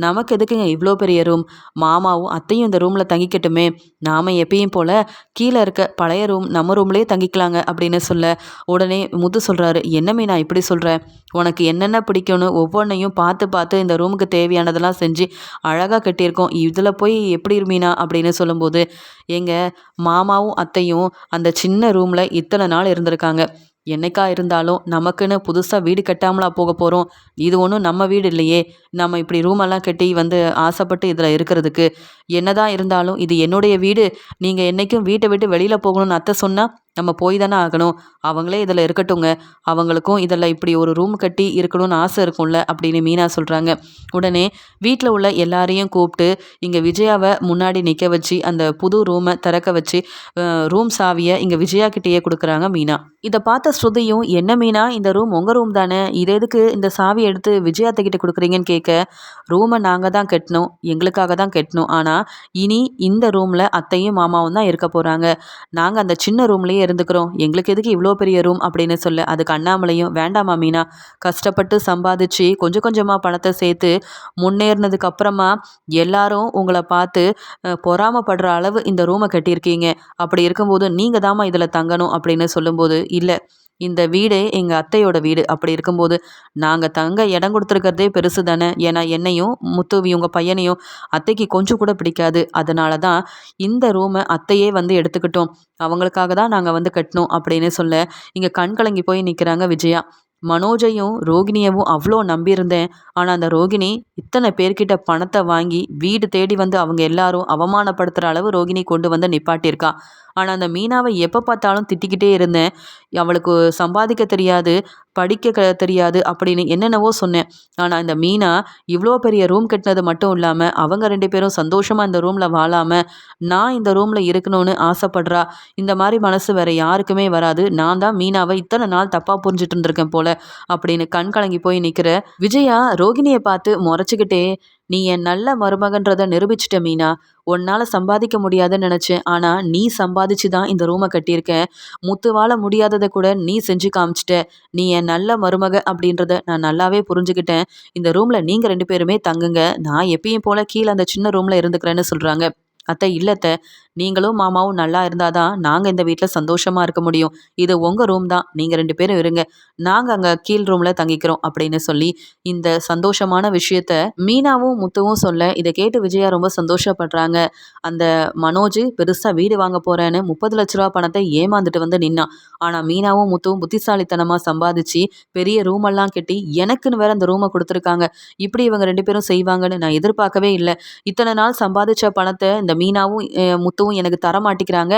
A: நமக்கு எதுக்குங்க இவ்வளோ பெரிய ரூம் மாமாவும் அத்தையும் இந்த ரூம் ரூமில் தங்கிக்கட்டுமே. நாம் எப்பயும் போல் கீழே இருக்க பழைய ரூம் நம்ம ரூம்லேயே தங்கிக்கலாங்க அப்படின்னு சொல்ல உடனே முத்து சொல்கிறாரு என்னமே நான் இப்படி சொல்கிறேன் உனக்கு என்னென்ன பிடிக்கும்னு ஒவ்வொன்றையும் பார்த்து பார்த்து இந்த ரூமுக்கு தேவையானதெல்லாம் செஞ்சு அழகாக கட்டியிருக்கோம். இதில் போய் எப்படி இருமீனா அப்படின்னு சொல்லும்போது எங்கள் மாமாவும் அத்தையும் அந்த சின்ன ரூமில் இத்தனை நாள் இருந்திருக்காங்க. என்னைக்கா இருந்தாலும் நமக்குன்னு புதுசாக வீடு கட்டாமலா போக போகிறோம் இது ஒன்றும் நம்ம வீடு இல்லையே. நம்ம இப்படி ரூமெல்லாம் கட்டி வந்து ஆசைப்பட்டு இதில் இருக்கிறதுக்கு என்னதான் இருந்தாலும் இது என்னுடைய வீடு. நீங்கள் என்றைக்கும் வீட்டை விட்டு வெளியில் போகணும்னு அத்தை சொன்னால் நம்ம போய் தானே ஆகணும். அவங்களே இதில் இருக்கட்டுங்க அவங்களுக்கும் இதில் இப்படி ஒரு ரூம் கட்டி இருக்கணும்னு ஆசை இருக்கும்ல அப்படின்னு மீனா சொல்கிறாங்க உடனே வீட்டில் உள்ள எல்லாரையும் கூப்பிட்டு இங்கே விஜயாவை முன்னாடி நிற்க வச்சு அந்த புது ரூமை திறக்க வச்சு ரூம் சாவியை இங்கே விஜயா கிட்டேயே கொடுக்குறாங்க மீனா. இதை பார்த்த ஸ்ருதியும் என்ன மீனா இந்த ரூம் உங்கள் ரூம் தானே? இது எதுக்கு இந்த சாவி எடுத்து விஜயாத்த கொடுக்குறீங்கன்னு கேட்க ரூமை நாங்கள் தான் கட்டணும். எங்களுக்காக தான் கட்டணும். ஆனால் இனி இந்த ரூமில் அத்தையும் மாமாவும் தான் இருக்க போகிறாங்க நாங்கள் அந்த சின்ன ரூம்லேயே ரூம்லேயே இருந்துக்கிறோம். எங்களுக்கு எதுக்கு இவ்வளோ பெரிய ரூம் அப்படின்னு சொல்ல அதுக்கு அண்ணாமலையும் வேண்டாமா மீனா. கஷ்டப்பட்டு சம்பாதிச்சு கொஞ்சம் கொஞ்சமாக பணத்தை சேர்த்து முன்னேறினதுக்கு அப்புறமா எல்லாரும் உங்களை பார்த்து பொறாமப்படுற பொறாமைப்படுற அளவு இந்த ரூமை கட்டியிருக்கீங்க. அப்படி இருக்கும்போது நீங்கள் தாம்மா இதில் தங்கணும் அப்படின்னு சொல்லும்போது இல்லை. இந்த வீடு எங்கள் அத்தையோட வீடு. அப்படி இருக்கும்போது நாங்கள் தங்க இடம் கொடுத்துருக்கிறதே பெருசு தானே. ஏன்னா என்னையும் முத்துவி உங்கள் பையனையும் அத்தைக்கு கொஞ்சம் கூட பிடிக்காது. அதனால தான் இந்த ரூமை அத்தையே வந்து எடுத்துக்கிட்டோம். அவங்களுக்காக தான் நாங்கள் வந்து கட்டினோம் அப்படின்னு சொல்ல இங்கே கண் கலங்கி போய் நிற்கிறாங்க விஜயா. மனோஜையும் ரோகிணியவும் அவ்வளோ நம்பியிருந்தேன். ஆனால் அந்த ரோகிணி இத்தனை பேர்கிட்ட பணத்தை வாங்கி வீடு தேடி வந்து அவங்க எல்லாரும் அவமானப்படுத்துகிற அளவு ரோகிணி கொண்டு வந்து நிப்பாட்டியிருக்கா. ஆனால் அந்த மீனாவை எப்போ பார்த்தாலும் திட்டிக்கிட்டே இருந்தேன். அவளுக்கு சம்பாதிக்க தெரியாது படிக்க தெரியாது அப்படின்னு என்னென்னவோ சொன்னேன். ஆனால் இந்த மீனா இவ்வளோ பெரிய ரூம் கட்டினது மட்டும் இல்லாமல் அவங்க ரெண்டு பேரும் சந்தோஷமாக இந்த ரூமில் வாழாமல் நான் இந்த ரூமில் இருக்கணும்னு ஆசைப்படுறா. இந்த மாதிரி மனசு வேறு யாருக்குமே வராது. நான் தான் மீனாவை இத்தனை நாள் தப்பாக புரிஞ்சுட்டு இருந்திருக்கேன் போல அப்படின்னு கண் கலங்கி போய் நிற்கிற விஜயா ரோகிணியை பார்த்து முறைச்சிக்கிட்டே நீ என் நல்ல மருமகன்றதை நிரூபிச்சிட்ட மீனா. உன்னால் சம்பாதிக்க முடியாதுன்னு நினச்சேன். ஆனால் நீ சம்பாதிச்சு தான் இந்த ரூமை கட்டியிருக்க. முத்து வாழ முடியாததை கூட நீ செஞ்சு காமிச்சிட்ட. நீ என் நல்ல மருமக அப்படின்றத நான் நல்லாவே புரிஞ்சுக்கிட்டேன். இந்த ரூமில் நீங்கள் ரெண்டு பேருமே தங்குங்க. நான் எப்பயும் போல் கீழே அந்த சின்ன ரூமில் இருந்துக்கிறேன்னு சொல்கிறாங்க அத்தை இல்லத்த நீங்களும் மாமாவும் நல்லா இருந்தால் தான் நாங்கள் இந்த வீட்டில் சந்தோஷமாக இருக்க முடியும். இது உங்கள் ரூம் தான். நீங்கள் ரெண்டு பேரும் இருங்க. நாங்கள் அங்கே கீழ் ரூமில் தங்கிக்கிறோம் அப்படின்னு சொல்லி இந்த சந்தோஷமான விஷயத்த மீனாவும் முத்துவும் சொல்ல இதை கேட்டு விஜயா ரொம்ப சந்தோஷப்படுறாங்க. அந்த மனோஜ் பெருசாக வீடு வாங்க போகிறேன்னு முப்பது லட்ச ரூபா பணத்தை ஏமாந்துட்டு வந்து நின்னான் ஆனால் மீனாவும் முத்துவும் புத்திசாலித்தனமாக சம்பாதிச்சு பெரிய ரூமெல்லாம் கட்டி எனக்குன்னு வேற அந்த ரூமை கொடுத்துருக்காங்க. இப்படி இவங்க ரெண்டு பேரும் செய்வாங்கன்னு நான் எதிர்பார்க்கவே இல்லை. இத்தனை நாள் சம்பாதிச்ச பணத்தை இந்த மீனாவும் முத்து சொத்தும் எனக்கு தர மாட்டேங்கிறாங்க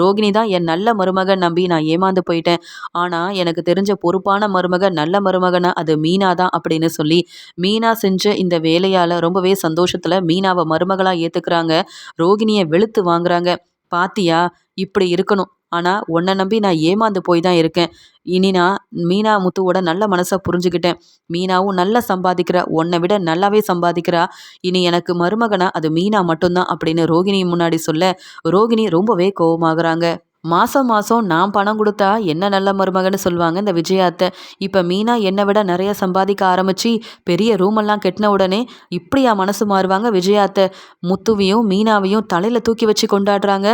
A: ரோகிணி தான் என் நல்ல மருமகன் நம்பி நான் ஏமாந்து போயிட்டேன். ஆனால் எனக்கு தெரிஞ்ச பொறுப்பான மருமகன் நல்ல மருமகனா அது மீனா தான் அப்படின்னு சொல்லி மீனா செஞ்ச இந்த வேலையால் ரொம்பவே சந்தோஷத்தில் மீனாவை மருமகளாக ஏற்றுக்கிறாங்க ரோகிணியை வெளுத்து வாங்குறாங்க. பாத்தியா இப்படி இருக்கணும். ஆனால் உன்னை நம்பி நான் ஏமாந்து போய் தான் இருக்கேன். இனி நான் மீனா முத்துவோட நல்ல மனசை புரிஞ்சுக்கிட்டேன். மீனாவும் நல்லா சம்பாதிக்கிறா. உன்னை விட நல்லாவே சம்பாதிக்கிறா. இனி எனக்கு மருமகனா அது மீனா மட்டும்தான் அப்படின்னு ரோகிணி முன்னாடி சொல்ல ரோகிணி ரொம்பவே கோபமாகறாங்க மாதம் மாதம் நான் பணம் கொடுத்தா என்ன நல்ல மருமகன்னு சொல்லுவாங்க இந்த விஜயாத்தை. இப்போ மீனா என்னை விட நிறைய சம்பாதிக்க ஆரம்பித்து பெரிய ரூமெல்லாம் கட்டின உடனே இப்படியா மனசு மாறுவாங்க விஜயாத்தை. முத்துவையும் மீனாவையும் தலையில் தூக்கி வச்சு கொண்டாடுறாங்க.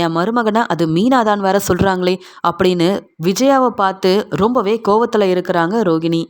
A: என் மருமகனை அது மீனா தான் வேற சொல்கிறாங்களே அப்படின்னு விஜயாவை பார்த்து ரொம்பவே கோவத்தில் இருக்கிறாங்க ரோகிணி.